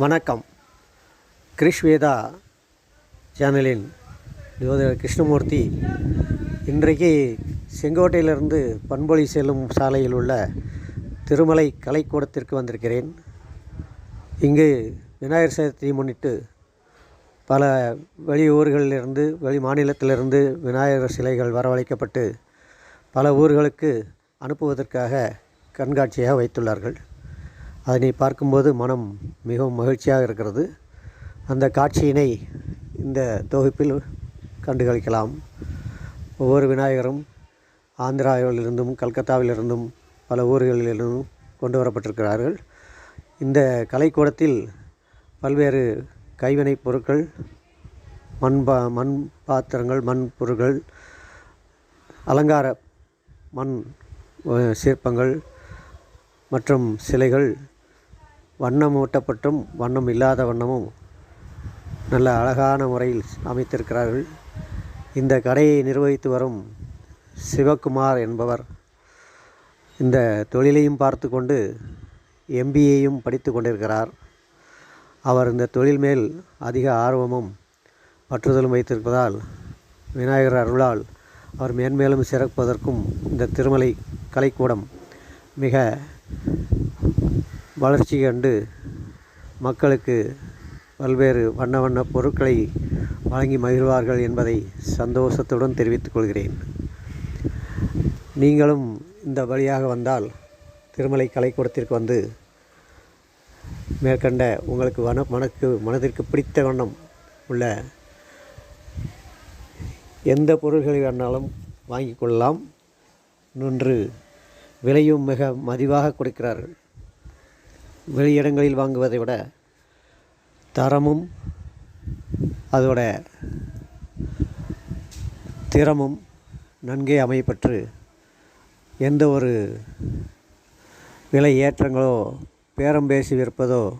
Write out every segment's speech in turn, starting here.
வணக்கம். கிருஷ்வேதா சேனலின் ஜோதிடர் கிருஷ்ணமூர்த்தி. இன்றைக்கு செங்கோட்டையிலிருந்து பண்பொழி செல்லும் சாலையில் உள்ள திருமலை கலைக்கூடத்திற்கு வந்திருக்கிறேன். இங்கு விநாயகர் சதுர்த்தியை முன்னிட்டு பல வெளி ஊர்களிலிருந்து வெளி மாநிலத்திலிருந்து விநாயகர் சிலைகள் வரவழைக்கப்பட்டு பல ஊர்களுக்கு அனுப்புவதற்காக கண்காட்சியாக வைத்துள்ளார்கள். அதனை பார்க்கும்போது மனம் மிகவும் மகிழ்ச்சியாக இருக்கிறது. அந்த காட்சியினை இந்த தொகுப்பில் கண்டுகளிக்கலாம். ஒவ்வொரு விநாயகரும் ஆந்திராவிலிருந்தும் கல்கத்தாவிலிருந்தும் பல ஊர்களிலிருந்தும் கொண்டு வரப்பட்டிருக்கிறார்கள் இந்த கலைக்கூடத்தில் பல்வேறு கைவினைப் பொருட்கள் மண் பா மண் பாத்திரங்கள் மண் பொருட்கள் அலங்கார மண் சிற்பங்கள் மற்றும் சிலைகள் வண்ணம் ஊட்டப்பட்டும் வண்ணம் இல்லாத வண்ணமும் நல்ல அழகான முறையில் அமைத்திருக்கிறார்கள். இந்த கடையை நிர்வகித்து வரும் சிவகுமார் என்பவர் இந்த தொழிலையும் பார்த்து கொண்டு எம்பிஏயும் படித்து கொண்டிருக்கிறார். அவர் இந்த தொழில் மேல் அதிக ஆர்வமும் பற்றுதலும் வைத்திருப்பதால் விநாயகர் அருளால் அவர் மேன்மேலும் சிறப்பதற்கும் இந்த திருமலை கலைக்கூடம் மிக வளர்ச்சி கண்டு மக்களுக்கு பல்வேறு வண்ண வண்ண பொருட்களை வழங்கி மகிழ்வார்கள் என்பதை சந்தோஷத்துடன் தெரிவித்துக் கொள்கிறேன். நீங்களும் இந்த வழியாக வந்தால் திருமலை கலைக்கூடத்திற்கு வந்து மேற்கண்ட உங்களுக்கு வன மனக்கு மனதிற்கு பிடித்த வண்ணம் உள்ள எந்த பொருள்களை வேணாலும் வாங்கிக் கொள்ளலாம். நின்று விலையும் மிக மதிவாக கொடுக்கிறார்கள். வெளியிடங்களில் வாங்குவதை விட தரமும் அதோட திறமும் நன்கே அமையப்பெற்று எந்த ஒரு விலை ஏற்றங்களோ பேரம் பேசி விற்பதோ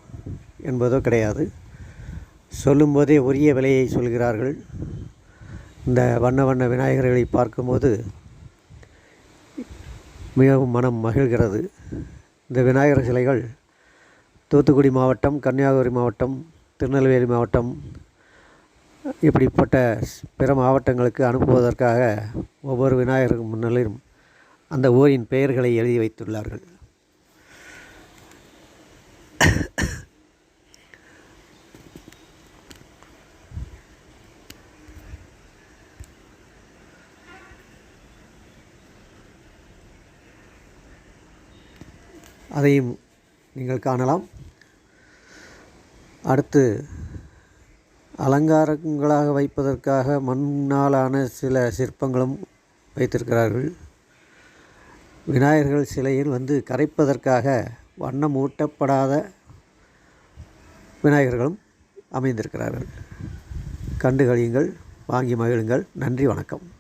என்பதோ கிடையாது. சொல்லும்போதே உரிய விலையை சொல்கிறார்கள். இந்த வண்ண வண்ண விநாயகர்களை பார்க்கும்போது மிகவும் மனம் மகிழ்கிறது. இந்த விநாயகர் சிலைகள் தூத்துக்குடி மாவட்டம் கன்னியாகுமரி மாவட்டம் திருநெல்வேலி மாவட்டம் இப்படிப்பட்ட பிற மாவட்டங்களுக்கு அனுப்புவதற்காக ஒவ்வொரு விநாயகருக்கு முன்னிலும் அந்த ஊரின் பெயர்களை எழுதி வைத்துள்ளார்கள். அதையும் நீங்கள் காணலாம். அடுத்து அலங்காரங்களாக வைப்பதற்காக மண்ணாலான சில சிற்பங்களும் வைத்திருக்கிறார்கள். விநாயகர்கள் சிலையில் வந்து கரைப்பதற்காக வண்ணம் ஊட்டப்படாத விநாயகர்களும் அமைந்திருக்கிறார்கள். கண்டு கழியுங்கள் வாங்கி மகிழுங்கள். நன்றி வணக்கம்.